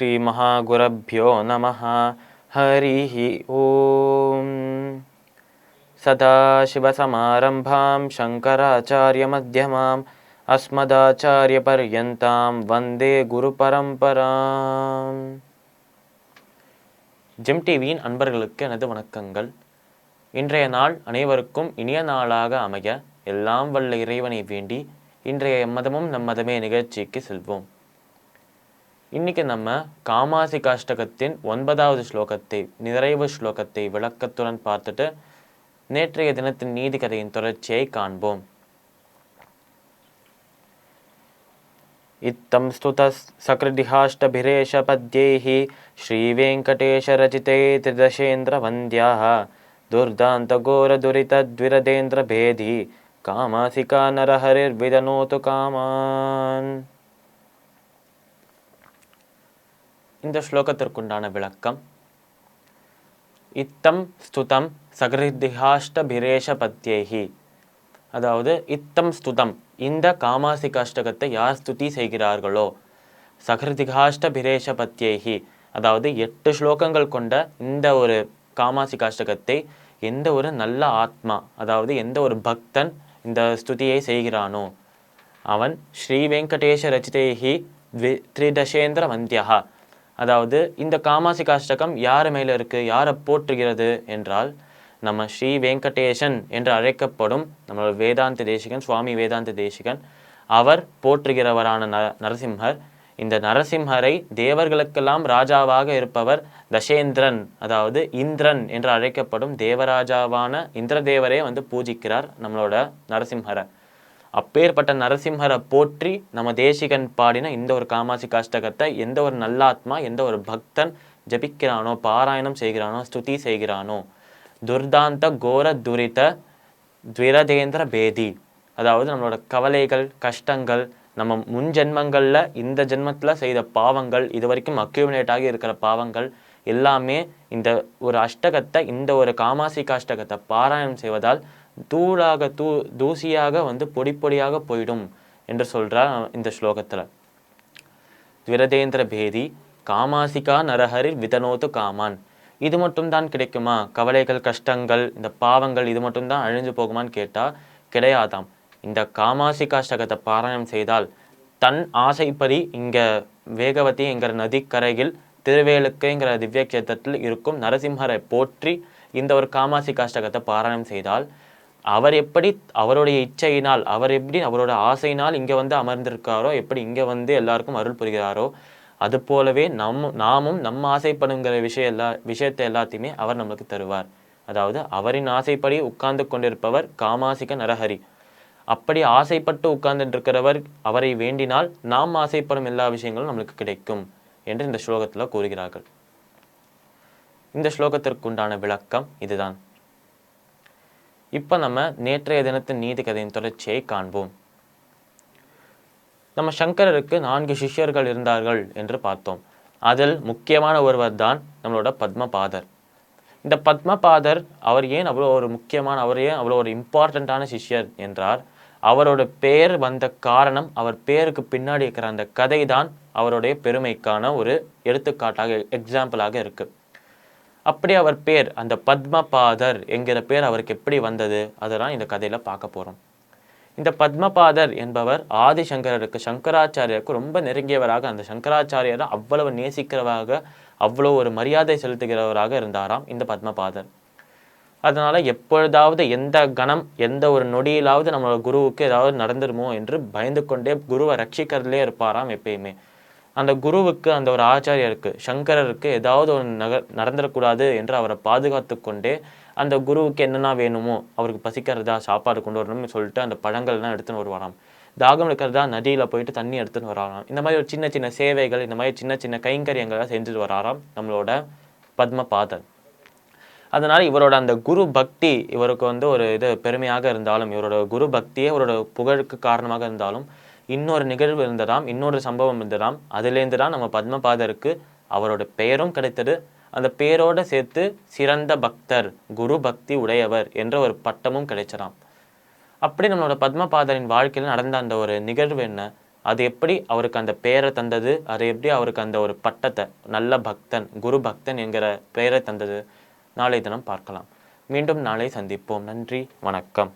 श्रीमहागुरभ्यो नमः हरिः ॐ सदाशिवसमारम्भां शङ्कराचार्यमध्यमाम् अस्मदाचार्यपर्यन्तां वन्दे குருபரம்பராம் ஜெம் டிவியின் அன்பர்களுக்கு எனது வணக்கங்கள் இன்றைய நாள் அனைவருக்கும் இனிய நாளாக அமைய எல்லாம் வல்ல இறைவனை வேண்டி இன்றைய எம்மதமும் நம் மதமே நிகழ்ச்சிக்கு செல்வோம் இன்னைக்கு நம்ம காமாசி காஷ்டகத்தின் ஒன்பதாவது ஸ்லோகத்தை நிறைவு ஸ்லோகத்தை விளக்கத்துடன் பார்த்துட்டு நேற்றைய தினத்தின் நீதி கதையின் தொடர்ச்சியை காண்போம் इत्थं स्तुतः सकृदिहाष्टभिरेशपद्यैः श्रीवेङ्कटेशरचिते त्रिदशेन्द्रवन्द्याः दुर्दान्तघोरदुरितद्विरदेन्द्रभेदी कामासिका नरहरिर्विदनोतु कामान् இந்த ஸ்லோகத்திற்குண்டான விளக்கம். இத்தம் ஸ்துதம் சகிருதிஹாஷ்டபிரேஷ பத்யேகி அதாவது இத்தம் ஸ்துதம் இந்த காமாசிகாஷ்டகத்தை யார் ஸ்துதி செய்கிறார்களோ? சகிருதிகாஷ்ட பிரேஷ பத்யேகி அதாவது எட்டு ஸ்லோகங்கள் கொண்ட இந்த ஒரு காமாசிகாஷ்டகத்தை எந்த ஒரு நல்ல ஆத்மா அதாவது எந்த ஒரு பக்தன் இந்த ஸ்துதியை செய்கிறானோ? அவன் ஸ்ரீ வெங்கடேஷ ரச்சிதேகி த்வி த்ரிதசேந்திர வந்தியா அதாவது இந்த காமாசிகாஷ்டகம் யார் மேலே இருக்குது யாரை போற்றுகிறது என்றால் நம்ம ஸ்ரீ வெங்கடேசன் என்று அழைக்கப்படும் நம்மளோட வேதாந்த தேசிகன் சுவாமி வேதாந்த தேசிகன் அவர் போற்றுகிறவரான ந நரசிம்ஹர் இந்த நரசிம்ஹரை தேவர்களுக்கெல்லாம் ராஜாவாக இருப்பவர் தசேந்திரன் அதாவது இந்திரன் என்று அழைக்கப்படும் தேவராஜாவான இந்திரதேவரே வந்து பூஜிக்கிறார் நம்மளோட நரசிம்ஹரை அப்பேற்பட்ட நரசிம்ஹரை போற்றி நம்ம தேசிகன் பாடின இந்த ஒரு காமாசி காஷ்டகத்தை எந்த ஒரு நல்லாத்மா எந்த ஒரு பக்தன் ஜபிக்கிறானோ பாராயணம் செய்கிறானோ ஸ்துதி செய்கிறானோ? துர்தாந்த கோர துரித துவிரதேந்திர பேதி. அதாவது நம்மளோட கவலைகள் கஷ்டங்கள் நம்ம முன் ஜென்மங்களில் இந்த ஜென்மத்தில் செய்த பாவங்கள் இது வரைக்கும் அக்யூமினேட் ஆகி இருக்கிற பாவங்கள் எல்லாமே இந்த ஒரு அஷ்டகத்தை இந்த ஒரு காமாசி காஷ்டகத்தை பாராயணம் செய்வதால் தூளாக தூ தூசியாக வந்து பொடி பொடியாக போயிடும் என்று சொல்கிறார் இந்த ஸ்லோகத்தில். விரதேந்திர பேதி காமாசிகா நரஹரில் விதனோத்து காமான். இது மட்டும் தான் கிடைக்குமா? கவலைகள் கஷ்டங்கள் இந்த பாவங்கள் இது மட்டும் தான் அழிஞ்சு போகுமான்னு கேட்டால் கிடையாதாம். இந்த காமாசி காஷ்டகத்தை பாராயணம் செய்தால் தன் ஆசைப்படி இங்கே வேகவதி என்கிற நதிக்கரையில் திருவேலுக்குங்கிற திவ்ய கேத்திரத்தில் இருக்கும் நரசிம்ஹரை போற்றி இந்த ஒரு காமாசி காஷ்டகத்தை பாராயணம் செய்தால் அவர் எப்படி அவருடைய இச்சையினால் அவர் எப்படி அவரோட ஆசையினால் இங்கே வந்து அமர்ந்திருக்காரோ எப்படி இங்கே வந்து எல்லாருக்கும் அருள் புரிகிறாரோ அது போலவே நம் நாமும் நம்ம ஆசைப்படுங்கிற விஷயம் எல்லா விஷயத்தை எல்லாத்தையுமே அவர் நம்மளுக்கு தருவார். அதாவது அவரின் ஆசைப்படி உட்கார்ந்து கொண்டிருப்பவர் காமாசிக நரஹரி. அப்படி ஆசைப்பட்டு உட்கார்ந்துட்டுருக்கிறவர் அவரை வேண்டினால் நாம் ஆசைப்படும் எல்லா விஷயங்களும் நம்மளுக்கு கிடைக்கும் என்று இந்த ஸ்லோகத்தில் கூறுகிறார்கள். இந்த ஸ்லோகத்திற்குண்டான விளக்கம் இதுதான். இப்போ நம்ம நேற்றைய தினத்தின் நீதி கதையின் தொடர்ச்சியை காண்போம். நம்ம சங்கரருக்கு நான்கு சிஷ்யர்கள் இருந்தார்கள் என்று பார்த்தோம். அதில் முக்கியமான ஒருவர் தான் நம்மளோட பத்மபாதர். இந்த பத்மபாதர் அவர் ஏன் அவ்வளோ ஒரு முக்கியமான அவர் ஏன் அவ்வளோ ஒரு இம்பார்ட்டண்ட்டான சிஷ்யர் என்றார்? அவரோட பெயர் வந்த காரணம் அவர் பேருக்கு பின்னாடி இருக்கிற அந்த கதை தான் அவருடைய பெருமைக்கான ஒரு எடுத்துக்காட்டாக எக்ஸாம்பிளாக இருக்குது அப்படி அவர் பேர் அந்த பத்மபாதர் என்கிற பேர் அவருக்கு எப்படி வந்தது? அதெல்லாம் இந்த கதையில் பார்க்க போகிறோம் இந்த பத்மபாதர் என்பவர் ஆதிசங்கரருக்கு சங்கராச்சாரியருக்கு ரொம்ப நெருங்கியவராக அந்த சங்கராச்சாரியரை அவ்வளவு நேசிக்கிறவராக அவ்வளோ ஒரு மரியாதை செலுத்துகிறவராக இருந்தாராம் இந்த பத்மபாதர். அதனால் எப்பொழுதாவது எந்த கணம் எந்த ஒரு நொடியிலாவது நம்மளோட குருவுக்கு ஏதாவது நடந்துருமோ என்று பயந்து கொண்டே குருவை ரட்சிக்கிறதுலே இருப்பாராம் எப்பயுமே. அந்த குருவுக்கு அந்த ஒரு ஆச்சாரியருக்கு சங்கரருக்கு ஏதாவது ஒரு நக நடந்துடக்கூடாது என்று அவரை பாதுகாத்து கொண்டே அந்த குருவுக்கு என்னென்ன வேணுமோ அவருக்கு பசிக்கிறதா சாப்பாடு கொண்டு வரணும்னு சொல்லிட்டு அந்த பழங்கள்லாம் எடுத்துன்னு வருவாராம். தாகம் இருக்கிறதா நதியில் போயிட்டு தண்ணி எடுத்துன்னு வராராம். இந்த மாதிரி ஒரு சின்ன சின்ன சேவைகள் இந்த மாதிரி சின்ன சின்ன கைங்கரியங்களை செஞ்சுட்டு வராராம் நம்மளோட பத்மபாதர் அதனால இவரோட அந்த குரு பக்தி இவருக்கு வந்து ஒரு இது பெருமையாக இருந்தாலும் இவரோட குரு பக்தியே இவரோட புகழுக்கு காரணமாக இருந்தாலும் இன்னொரு நிகழ்வு இருந்ததாம் இன்னொரு சம்பவம் இருந்ததாம். அதுலேருந்து தான் நம்ம பத்மபாதருக்கு அவரோட பெயரும் கிடைத்தது. அந்த பேரோடு சேர்த்து சிறந்த பக்தர் குரு பக்தி உடையவர் என்ற ஒரு பட்டமும் கிடைச்சதாம். அப்படி நம்மளோட பத்மபாதரின் வாழ்க்கையில் நடந்த அந்த ஒரு நிகழ்வு என்ன? அது எப்படி அவருக்கு அந்த பெயரை தந்தது? அது எப்படி அவருக்கு அந்த ஒரு பட்டத்தை நல்ல பக்தன் குரு பக்தன் என்கிற பெயரை தந்தது? நாளை தினம் பார்க்கலாம். மீண்டும் நாளை சந்திப்போம். நன்றி வணக்கம்.